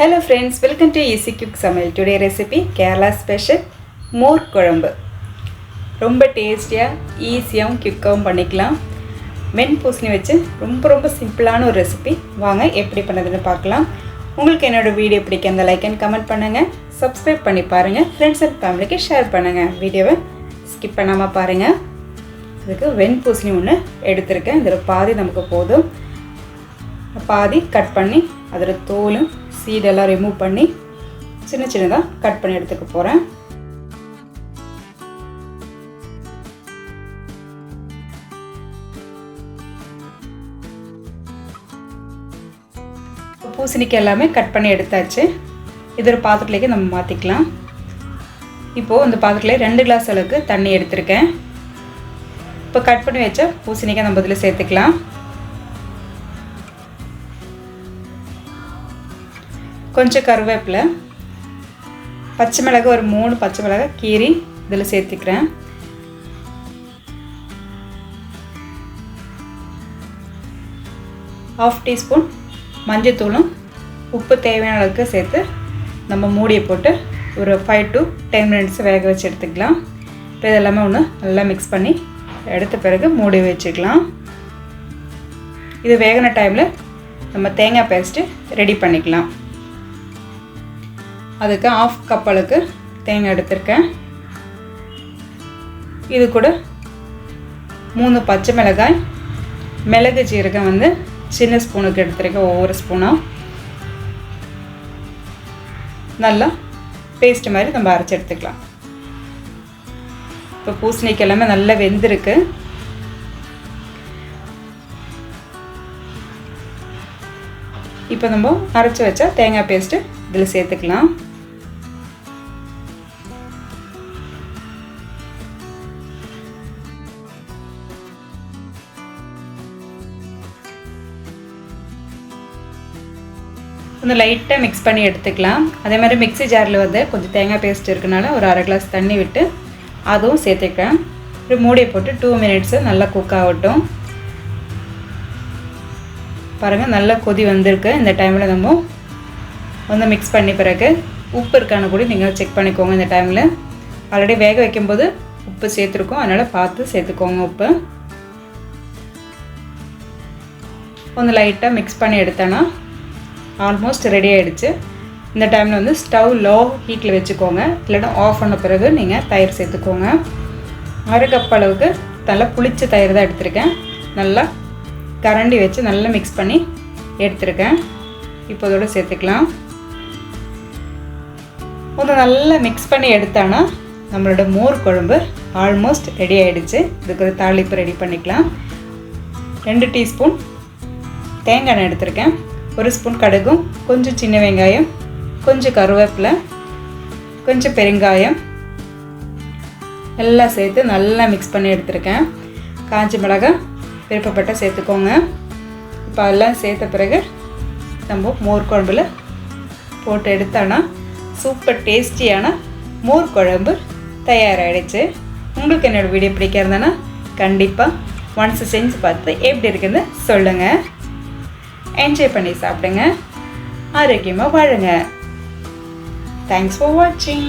Hello friends welcome to easy cook சமையல் today recipe Kerala special மோர் குழம்பு ரொம்ப டேஸ்டியாக ஈஸியாகவும் குக்காகவும் பண்ணிக்கலாம். மென் பூசணி வச்சு ரொம்ப ரொம்ப சிம்பிளான ஒரு ரெசிபி வாங்க எப்படி பண்ணதுன்னு பார்க்கலாம். உங்களுக்கு என்னோடய வீடியோ பிடிக்க அந்த லைக் அண்ட் கமெண்ட் பண்ணுங்கள் சப்ஸ்கிரைப் பண்ணி பாருங்கள் ஃப்ரெண்ட்ஸ் அண்ட் ஃபேமிலிக்கு ஷேர் பண்ணுங்கள் வீடியோவை ஸ்கிப் பண்ணாமல் பாருங்கள் இதுக்கு வெண் பூசணி ஒன்று எடுத்திருக்கேன். இதில் பாதி நமக்கு போதும். பாதி கட் பண்ணி அதில் தோலும் சீடெல்லாம் ரிமூவ் பண்ணி சின்ன சின்னதாக கட் பண்ணி எடுத்துக்க போகிறேன் பூசணிக்காய் எல்லாமே கட் பண்ணி எடுத்தாச்சு. இது ஒரு பாத்திரத்துலேயே நம்ம மாற்றிக்கலாம் இப்போது இந்த பாத்திரத்தில் ரெண்டு கிளாஸ் அளவுக்கு தண்ணி எடுத்திருக்கேன். இப்போ கட் பண்ணி வச்ச பூசணிக்காய் நம்ம இதில் சேர்த்துக்கலாம். கொஞ்சம் கருவேப்பிலை பச்சை மிளகு ஒரு மூணு பச்சை மிளகாய் கீரி இதில் சேர்த்துக்கிறேன். ஆஃப் டீஸ்பூன் மஞ்சத்தூளும் உப்பு தேவையான அளவுக்கு சேர்த்து நம்ம மூடியை போட்டு ஒரு ஃபைவ் டு டென் மினிட்ஸ் வேக வச்சு எடுத்துக்கலாம். இப்போ இதெல்லாமே ஒன்று நல்லா மிக்ஸ் பண்ணி எடுத்த பிறகு மூடி வச்சுக்கலாம். இது வேகின டைமில் நம்ம தேங்காய் பேஸ்ட்டு ரெடி பண்ணிக்கலாம். அதுக்கு ஆஃப் கப் அளவுக்கு தேங்காய் எடுத்திருக்கேன். இது கூட மூணு பச்சை மிளகாய் மிளகு ஜீரகம் வந்து சின்ன ஸ்பூனுக்கு எடுத்துருக்கேன் ஒவ்வொரு ஸ்பூனாக நல்லா பேஸ்ட் மாதிரி நம்ம அரைச்சி எடுத்துக்கலாம். இப்போ பூசணிக்கு எல்லாமே நல்லா வெந்திருக்கு. இப்போ நம்ம அரைச்சி வச்சா தேங்காய் பேஸ்ட்டு இதில் சேர்த்துக்கலாம். கொஞ்சம் லைட்டாக மிக்ஸ் பண்ணி எடுத்துக்கலாம். அதே மாதிரி மிக்ஸி ஜாரில் வந்து கொஞ்சம் தேங்காய் பேஸ்ட் இருக்கனால ஒரு அரை கிளாஸ் தண்ணி விட்டு அதுவும் சேர்த்துக்கிறேன் ஒரு மூடியை போட்டு டூ மினிட்ஸு நல்லா குக் ஆகட்டும். பாருங்கள் நல்லா கொதி வந்திருக்கு. இந்த டைமில் நம்ம வந்து மிக்ஸ் பண்ணி பிறகு உப்பு இருக்கான்னு கூட நீங்கள் செக் பண்ணிக்கோங்க இந்த டைமில் ஆல்ரெடி வேக வைக்கும்போது உப்பு சேர்த்துருக்கோம். அதனால் பார்த்து சேர்த்துக்கோங்க உப்பு. கொஞ்சம் லைட்டாக மிக்ஸ் பண்ணி எடுத்தேன்னா ஆல்மோஸ்ட் ரெடி ஆகிடுச்சு இந்த டைமில் வந்து ஸ்டவ் லோ ஹீட்டில் வச்சுக்கோங்க. இல்லைன்னா ஆஃப் பண்ண பிறகு நீங்கள் தயிர் சேர்த்துக்கோங்க. அரை கப் அளவுக்கு நல்லா புளிச்ச தயிர் தான் எடுத்திருக்கேன். நல்லா கரண்டி வச்சு நல்லா மிக்ஸ் பண்ணி எடுத்திருக்கேன். இப்போ இதோட சேர்த்துக்கலாம். கொஞ்சம் நல்லா மிக்ஸ் பண்ணி எடுத்தானா நம்மளோட மோர் குழம்பு ஆல்மோஸ்ட் ரெடி ஆகிடுச்சு இதுக்கு ஒரு தாளிப்பு ரெடி பண்ணிக்கலாம். ரெண்டு டீஸ்பூன் தேங்காய் எண்ணெய் எடுத்திருக்கேன். ஒரு ஸ்பூன் கடுகும் கொஞ்சம் சின்ன வெங்காயம் கொஞ்சம் கருவேப்பிலை கொஞ்சம் பெருங்காயம். எல்லாம் சேர்த்து நல்லா மிக்ஸ் பண்ணி எடுத்திருக்கேன். காஞ்ச மிளகாய் விருப்பப்பட்ட சேர்த்துக்கோங்க. இப்போ எல்லாம் சேர்த்த பிறகு நம்ம மோர் குழம்புல போட்டு எடுத்தோன்னா சூப்பர் டேஸ்டியான மோர் குழம்பு தயாராகிடுச்சு உங்களுக்கு என்னோடய வீடியோ பிடிக்க கண்டிப்பாக ஒன்ஸ் செஞ்சு பார்த்து எப்படி இருக்குதுன்னு சொல்லுங்கள் என்ஜாய் பண்ணி சாப்பிடுங்க. ஆரோக்கியமாக வாழுங்க. தேங்க்ஸ் ஃபார் வாட்சிங்